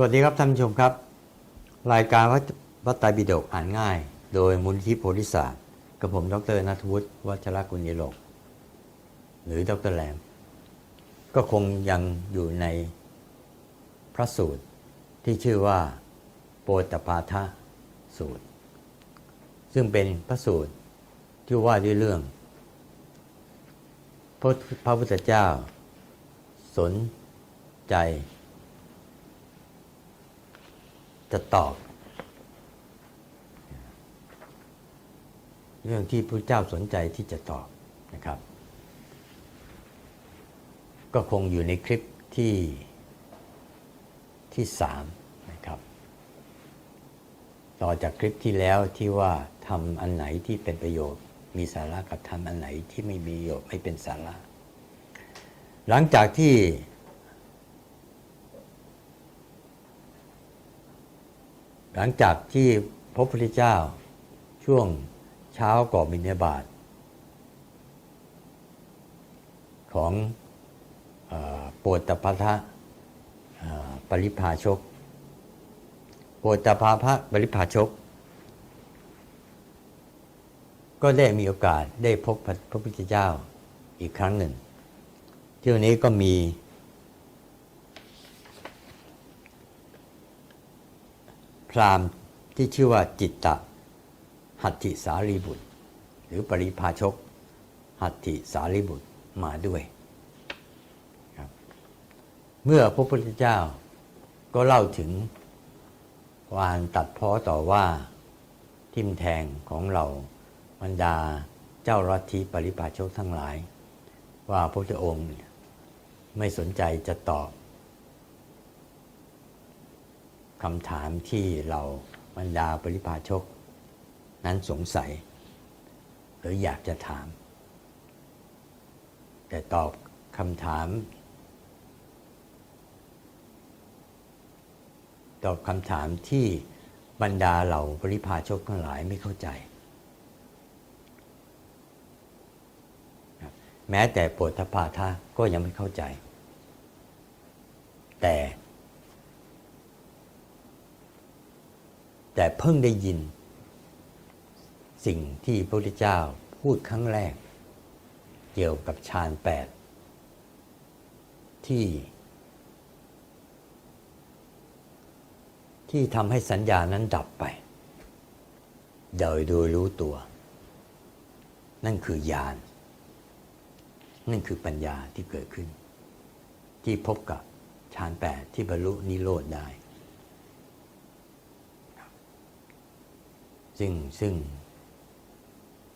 สวัสดีครับท่านผู้ชมครับ รายการวัดวัดไตรปิฎกอ่านง่าย โดยมูลที่โพธิศาสตร์กับผมดรนัทวุฒิวัชรกุลยโลก หรือดรแหลม ก็คงยังอยู่ในพระสูตรที่ชื่อว่าโปตปาทะสูตร ซึ่งเป็นพระสูตรที่ว่าด้วยเรื่อง พระพุทธเจ้า สนใจ จะตอบ เรื่องที่พระเจ้าสนใจที่จะตอบนะครับ ก็คงอยู่ในคลิปที่ที่สามนะครับ ต่อจากคลิปที่แล้วที่ว่าทำอันไหนที่เป็นประโยชน์ มีสาระกับทำอันไหนที่ไม่มีประโยชน์ไม่เป็นสาระ หลังจากที่ หลังจากที่พระพุทธเจ้าช่วงเช้าก่อนบิณฑบาตของออโปตตปาทะปริพาชก โปตตปาพะปริพาชก ก็ได้มีโอกาสได้พบพระพุทธเจ้าอีกครั้งหนึ่ง ที่วันนี้ก็มี พราหมณ์ที่ชื่อว่าจิตตะ หัตถิสารีบุตร หรือปริพาชก หัตถิสารีบุตรมาด้วยครับเมื่อพระพุทธเจ้าก็เล่าถึงวานตัดเพ้อต่อว่าทิมแทงของเราบรรดาเจ้ารัทิปริพาชกทั้งหลาย ว่าพระพุทธองค์ไม่สนใจจะตอบ คำถามที่เราบรรดาปริพาชก นั้นสงสัย หรืออยากจะถาม แต่ตอบคำถาม ตอบคำถามที่บรรดาเหล่าปริพาชกทั้งหลายไม่เข้าใจ แม้แต่ปรตพาทะก็ยังไม่เข้าใจ แต่ แต่เพิ่งได้ยิน สิ่งที่พระพุทธเจ้าพูดครั้งแรก เกี่ยวกับฌานแปดที่ ที่ทำให้สัญญานั้นดับไปโดยโดยรู้ตัว นั่นคือญาณนั่นคือปัญญาที่เกิดขึ้น ที่พบกับฌานแปดที่บรรลุนิโรธได้ ซึ่งซึ่ง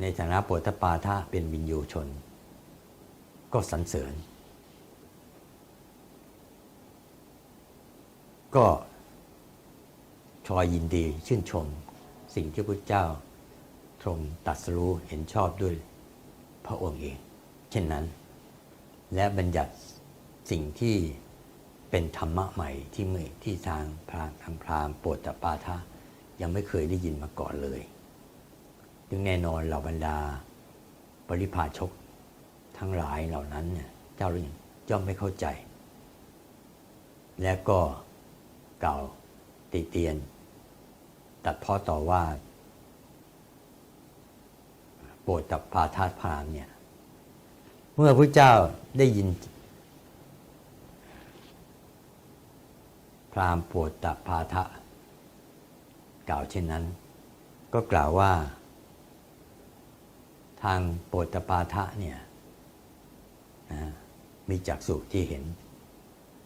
ในฐานะปรตปาทะเป็นวินยูชน ก็สรรเสริญ ก็ชอยยินดีชื่นชม สิ่งที่พระเจ้าทรงตรัสรู้เห็นชอบด้วยพระองค์เอง เช่นนั้น และบัญญัติสิ่งที่เป็นธรรมะใหม่ที่ไม่ที่ทางพรามทางพราหมณ์โปรตปาทะ ยังไม่เคยได้ยินมาก่อนเลยจึงแน่นอนเหล่าบรรดา ปริพาชกทั้งหลายเหล่านั้นเนี่ยเจ้าเรื่องย่อมไม่เข้าใจ และก็กล่าวติเตียน ตัดพ้อต่อว่า โปรดตับพาทาสพรามเนี่ยเมื่อพระเจ้าได้ยิน พราหมณ์โปรดตับพาทะ กล่าวเช่นนั้น ก็กล่าวว่า ทางโปรตปาทะเนี่ยนะมีจักษุที่เห็น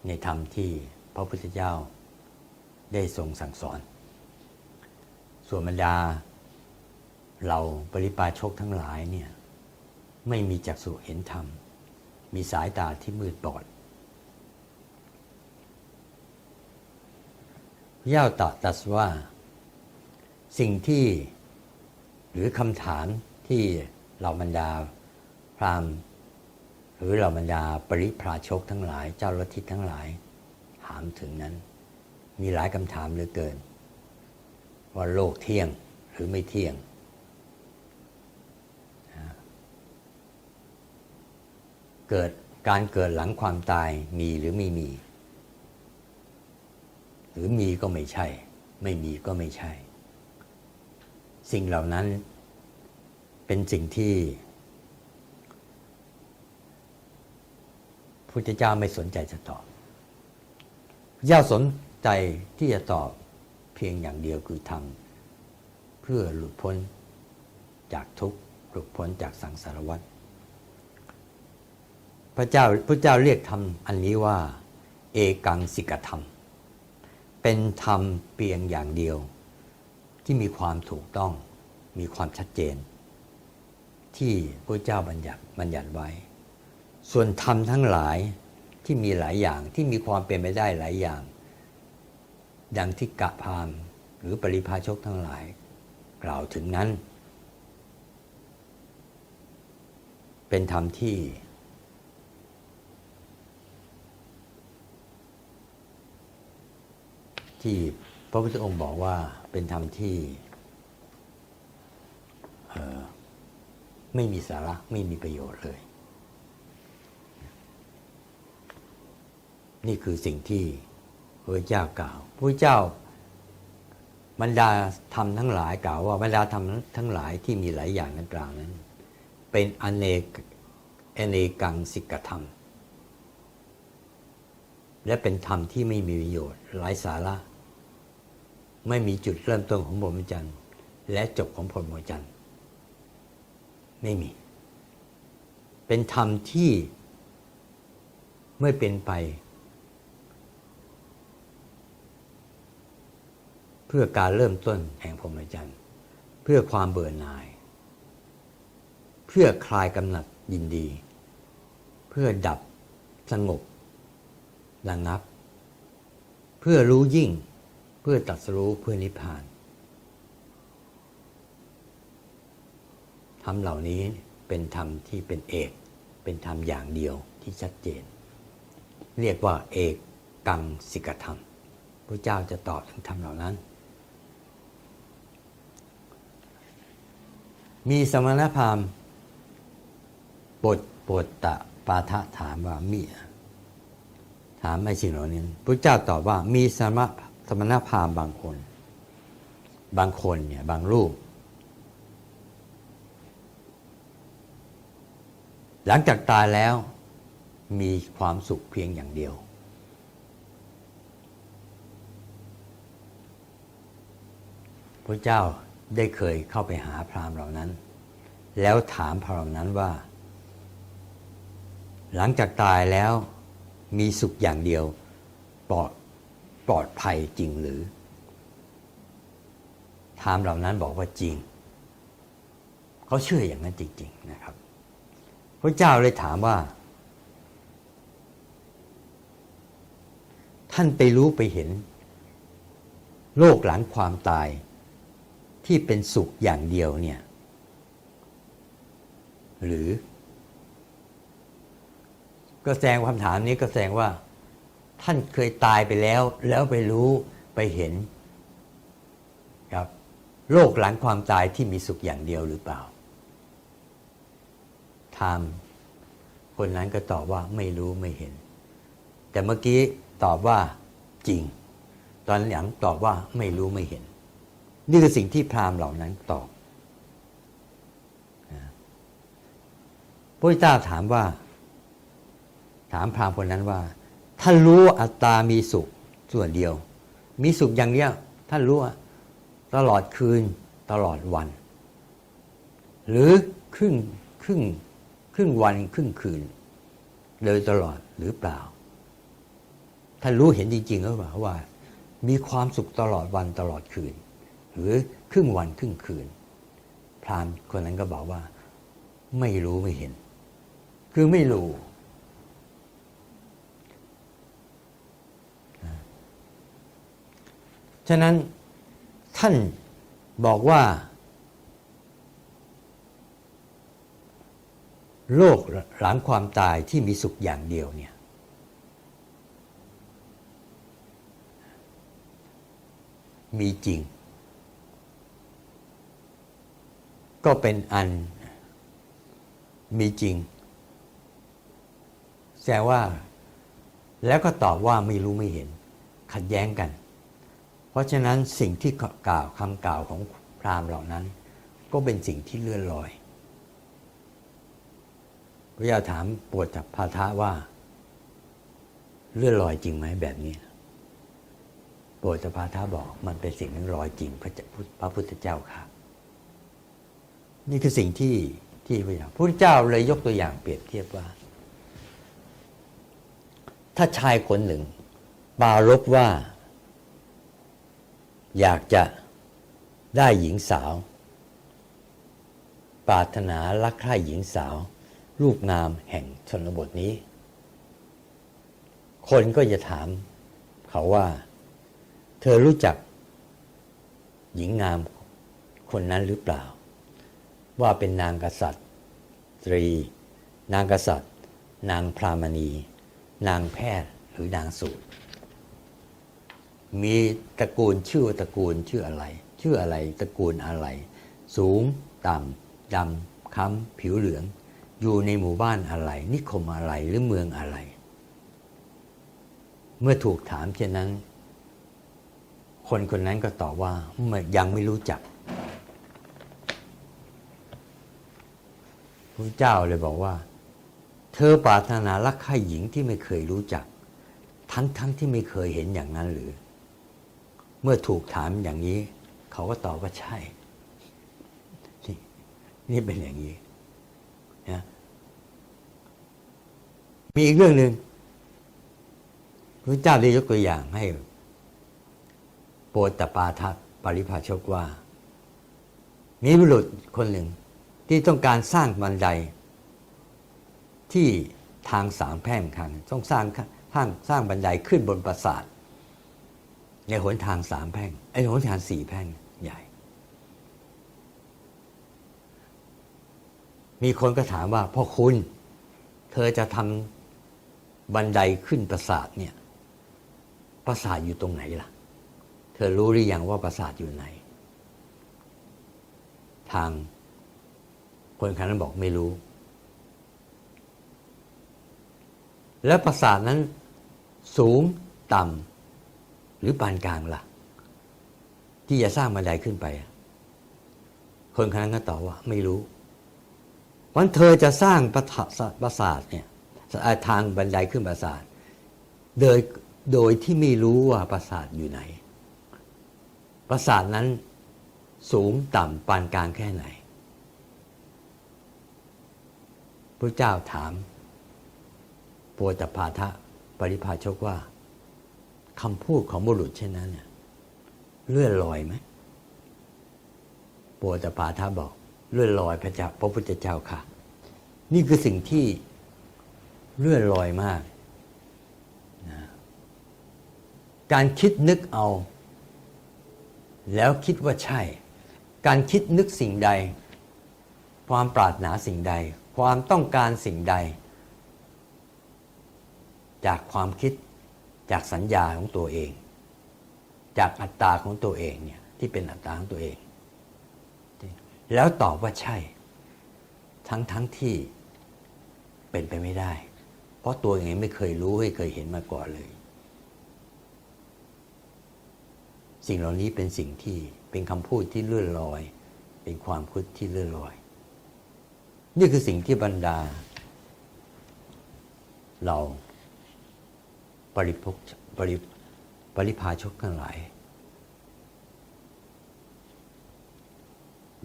ในธรรมที่พระพุทธเจ้าได้ทรงสั่งสอน ส่วนบรรดาเราปริปาชกทั้งหลายเนี่ยไม่มีจักษุเห็นธรรม มีสายตาที่มืดบอดพระเจ้าตรัสตรัสว่า สิ่งที่หรือคำถามที่เราบรรดาพราหมณ์หรือเราบรรดาปริพราชกทั้งหลาย เจ้าลัทธิทั้งหลาย ถามถึงนั้น มีหลายคำถามเหลือเกิน ว่าโลกเที่ยงหรือไม่เที่ยง เกิดการเกิดหลังความตายมีหรือไม่มี หรือมีก็ไม่ใช่ ไม่มีก็ไม่ใช่ สิ่งเหล่านั้นเป็นสิ่งที่พระพุทธเจ้าไม่สนใจจะตอบพระเจ้าสนใจที่จะตอบเพียงอย่างเดียวคือทำเพื่อหลุดพ้นจากทุกข์หลุดพ้นจากสังสารวัฏพระเจ้าพระเจ้าเรียกธรรมอันนี้ว่า เอกังสิกธรรม เป็นธรรมเพียงอย่างเดียว ที่มีความถูกต้องมีความชัดเจน ที่พระเจ้าบัญญัติบัญญัติไว้ ส่วนธรรมทั้งหลายที่มีหลายอย่างที่มีความเป็นไปได้หลายอย่าง ดังที่กะพามหรือปริพาชกทั้งหลาย กล่าวถึงนั้น เป็นธรรมที่ ที่พระพุทธองค์บอกว่า เป็นธรรมที่ไม่มีสาระไม่มีประโยชน์เลย นี่คือสิ่งที่พระเจ้ากล่าวพระเจ้าบรรดาธรรมทั้งหลายกล่าวว่าบรรดาธรรมทั้งหลายที่มีหลายอย่างนั้นกล่าวนั้น เป็นอเนกอเนกังสิกธรรม และเป็นธรรมที่ไม่มีประโยชน์ไร้สาระ ไม่มีจุดเริ่มต้นของพรหมจรรย์ และจบของพรหมจรรย์ไม่มี เป็นธรรมที่ไม่เป็นไป เพื่อการเริ่มต้นแห่งพรหมจรรย์ เพื่อความเบื่อหน่าย เพื่อคลายกำหนัดยินดี เพื่อดับสงบระงับ เพื่อรู้ยิ่ง เพื่อตัดสรู้เพื่อนิพพานธรรมเหล่านี้เป็นธรรมที่เป็นเอก เป็นธรรมอย่างเดียวที่ชัดเจน เรียกว่าเอกกังสิกธรรมพระเจ้าจะตอบถึงธรรมเหล่านั้น มีสมณพราหมณ์บทปดตะปาทะถามว่ามีถามไอ้สิ่งเหล่านี้พระเจ้าตอบว่ามีสมณ สมณพามบางคน บางคนเนี่ยบางรูป หลังจากตายแล้วมีความสุขเพียงอย่างเดียว พระเจ้าได้เคยเข้าไปหาพราหมณ์เหล่านั้น แล้วถามพราหมณ์นั้นว่า หลังจากตายแล้วมีสุขอย่างเดียวปลอด ปลอดภัยจริงหรือพรามเหล่านั้นบอกว่าจริง เขาเชื่ออย่างนั้นจริง ๆ นะครับ พระเจ้าเลยถามว่า ท่านไปรู้ไปเห็น โลกหลังความตายที่เป็นสุขอย่างเดียวเนี่ย หรือ ก็แสดงคำถามนี้ก็แสดงว่า ท่านเคยตายไปแล้ว แล้วไปรู้ไปเห็นครับโลกหลังความตายที่มีสุขอย่างเดียวหรือเปล่าถามคนนั้นก็ตอบว่าไม่รู้ไม่เห็น แต่เมื่อกี้ตอบว่าจริง ตอนหลังตอบว่าไม่รู้ไม่เห็น นี่คือสิ่งที่พราหมณ์เหล่านั้นตอบพระเจ้าถามว่า ถามพราหมณ์คนนั้นว่า ท่านรู้อัตตามีสุขส่วนเดียว มีสุขอย่างเดียวท่านรู้ตลอดคืนตลอดวัน หรือครึ่งครึ่งครึ่งวันครึ่งคืน โดยตลอดหรือเปล่า ท่านรู้เห็นจริงๆหรือเปล่าว่า มีความสุขตลอดวันตลอดคืน หรือครึ่งวันครึ่งคืน พรามคนนั้นก็บอกว่า ไม่รู้ไม่เห็น คือไม่รู้ ฉะนั้นท่านบอกว่า โลกหลังความตายที่มีสุขอย่างเดียวเนี่ยมีจริง ก็เป็นอันมีจริง แสดงว่า แล้วก็ตอบว่าไม่รู้ไม่เห็น ขัดแย้งกัน ราะฉะนั้นสิ่งที่กล่าวคำกล่าวของพราหมณ์เหล่านั้น ก็เป็นสิ่งที่เลื่อนลอยพระเจ้าถามปวดจากพาทะว่า เลื่อนลอยจริงไหมแบบนี้ปวดจากพาทะบอกมันเป็นสิ่งนั้นลอยจริงพระเจ้าพระพุทธเจ้าค่ะ นี่คือสิ่งที่ที่พระเจ้าพระพุทธเจ้าเลยยกตัวอย่างเปรียบเทียบว่า ถ้าชายคนหนึ่งปารบว่า อยากจะได้หญิงสาว ปรารถนารักใคร่หญิงสาว รูปงามแห่งชนบทนี้ คนก็จะถามเขาว่า เธอรู้จัก หญิงงามคนนั้นหรือเปล่า ว่าเป็นนางกษัตริย์ตรี นางกษัตริย์ นางพรามณี นางแพทย์หรือนางสูตร มีตระกูลชื่อตระกูลชื่ออะไร ชื่ออะไรตระกูลอะไร สูง ต่ำดำค้ำผิวเหลือง อยู่ในหมู่บ้านอะไร นิคมอะไรหรือเมืองอะไร เมื่อถูกถามเช่นนั้น คนคนนั้นก็ตอบว่ายังไม่รู้จักพระเจ้าเลยบอกว่า เธอปรารถนารักใครหญิงที่ไม่เคยรู้จัก ทั้งทั้งที่ไม่เคยเห็นอย่างนั้นหรือ เมื่อถูกถามอย่างนี้ เขาก็ตอบว่าใช่นี่นี่เป็นอย่างนี้นะมีอีกเรื่องหนึ่งพระเจ้าได้ยกตัวอย่างให้ โปรตปาทัปริภาชกว่า มีบุรุษคนหนึ่งที่ต้องการสร้างบันไดที่ทางสามแพร่งครั้งต้องสร้างสร้างสร้างบันไดขึ้นบนปราสาท ในหนทางสามแพ่งไอ้หนทางสี่แพ่งใหญ่ มีคนก็ถามว่าพ่อคุณ เธอจะทำบันไดขึ้นปราสาทเนี่ยปราสาทอยู่ตรงไหนล่ะ เธอรู้หรือยังว่าปราสาทอยู่ไหน ทางคนคนนั้นบอกไม่รู้ แล้วปราสาทนั้นสูงต่ำ หรือปานกลางล่ะ ที่จะสร้างบันไดขึ้นไป คนคนนั้นก็ตอบว่า ไม่รู้วันเธอจะสร้างปราสาทเนี่ยทางบันไดขึ้นปราสาทโดยโดยที่ไม่รู้ว่าปราสาทอยู่ไหน ปราสาทนั้นสูงต่ำปานกลางแค่ไหนพระเจ้าถามปวตพาทะปริพาชกว่า คำพูดของบุรุษเช่นนั้นเนี่ยเลื่อนลอยไหมปวตพาทะบอก เลื่อนลอยพระเจ้าพระพุทธเจ้าค่ะ นี่คือสิ่งที่เลื่อนลอยมากนะการคิดนึกเอา แล้วคิดว่าใช่ การคิดนึกสิ่งใด ความปรารถนาสิ่งใด ความต้องการสิ่งใด จากความคิด จากสัญญาของตัวเอง จากอัตตาของตัวเองเนี่ยที่เป็นอัตตาของตัวเอง แล้วตอบว่าใช่ ทั้งทั้งที่เป็นไปไม่ได้ เพราะตัวเองไม่เคยรู้ไม่เคยเห็นมาก่อนเลย สิ่งเหล่านี้เป็นสิ่งที่เป็นคำพูดที่เลื่อนลอย เป็นความคิดที่เลื่อนลอย นี่คือสิ่งที่บรรดา เรา ริพกปริปริพาชกทั้งหลาย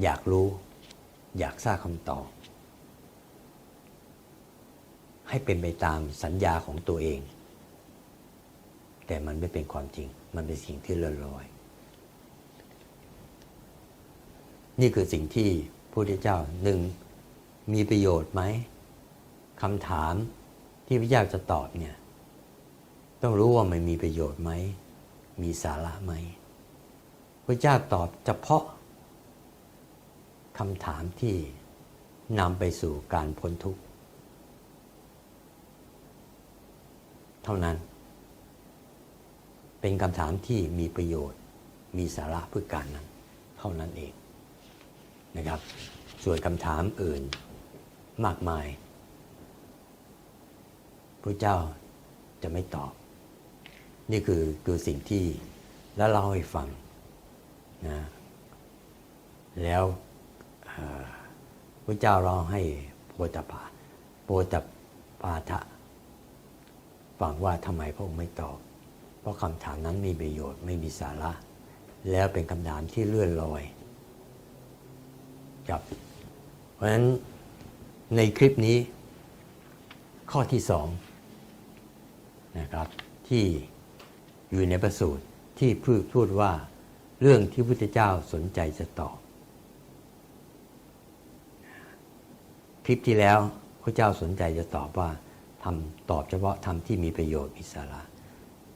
อยากรู้ อยากทราบคำตอบ ให้เป็นไปตามสัญญาของตัวเอง แต่มันไม่เป็นความจริง มันเป็นสิ่งที่เลื่อนลอย นี่คือสิ่งที่พระพุทธเจ้าหนึ่งมีประโยชน์ไหมคำถามที่พระเจ้าจะตอบเนี่ย ต้องรู้ว่ามันมีประโยชน์ไหม มีสาระไหมพระเจ้าตอบเฉพาะคำถามที่นำไปสู่การพ้นทุกข์ เท่านั้น เป็นคำถามที่มีประโยชน์ มีสาระเพื่อการนั้น เท่านั้นเองนะครับ ส่วนคำถามอื่นมากมายพระเจ้าจะไม่ตอบ นี่คือคือสิ่งที่แล้วเล่าให้ฟังนะแล้วพระเจ้าร้องให้โปตปาโปตปาทะฟังว่าทำไมพระองค์ไม่ตอบ เพราะคำถามนั้นมีประโยชน์ไม่มีสาระ แล้วเป็นคำถามที่เลื่อนลอยครับเพราะฉะนั้นในคลิปนี้ข้อที่สองนะครับที่ อยู่ในประสูตรที่พูดพูดว่าเรื่องที่พระพุทธเจ้าสนใจจะตอบ คลิปที่แล้วพระเจ้าสนใจจะตอบว่าทำตอบเฉพาะทำที่มีประโยชน์มีสาระ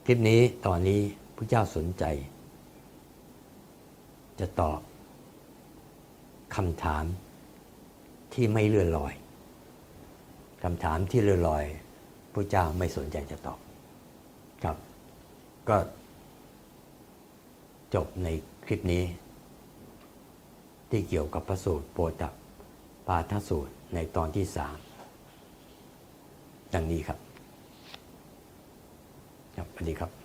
คลิปนี้ตอนนี้พระเจ้าสนใจ จะตอบคำถามที่ไม่เลื่อนลอยคำถามที่เลื่อนลอยพระเจ้าไม่สนใจจะตอบ ก็จบในคลิปนี้ ที่เกี่ยวกับพระสูตรโปรตับปาทสูตรในตอนที่สามดังนี้ครับ ครับสวัสดีครับ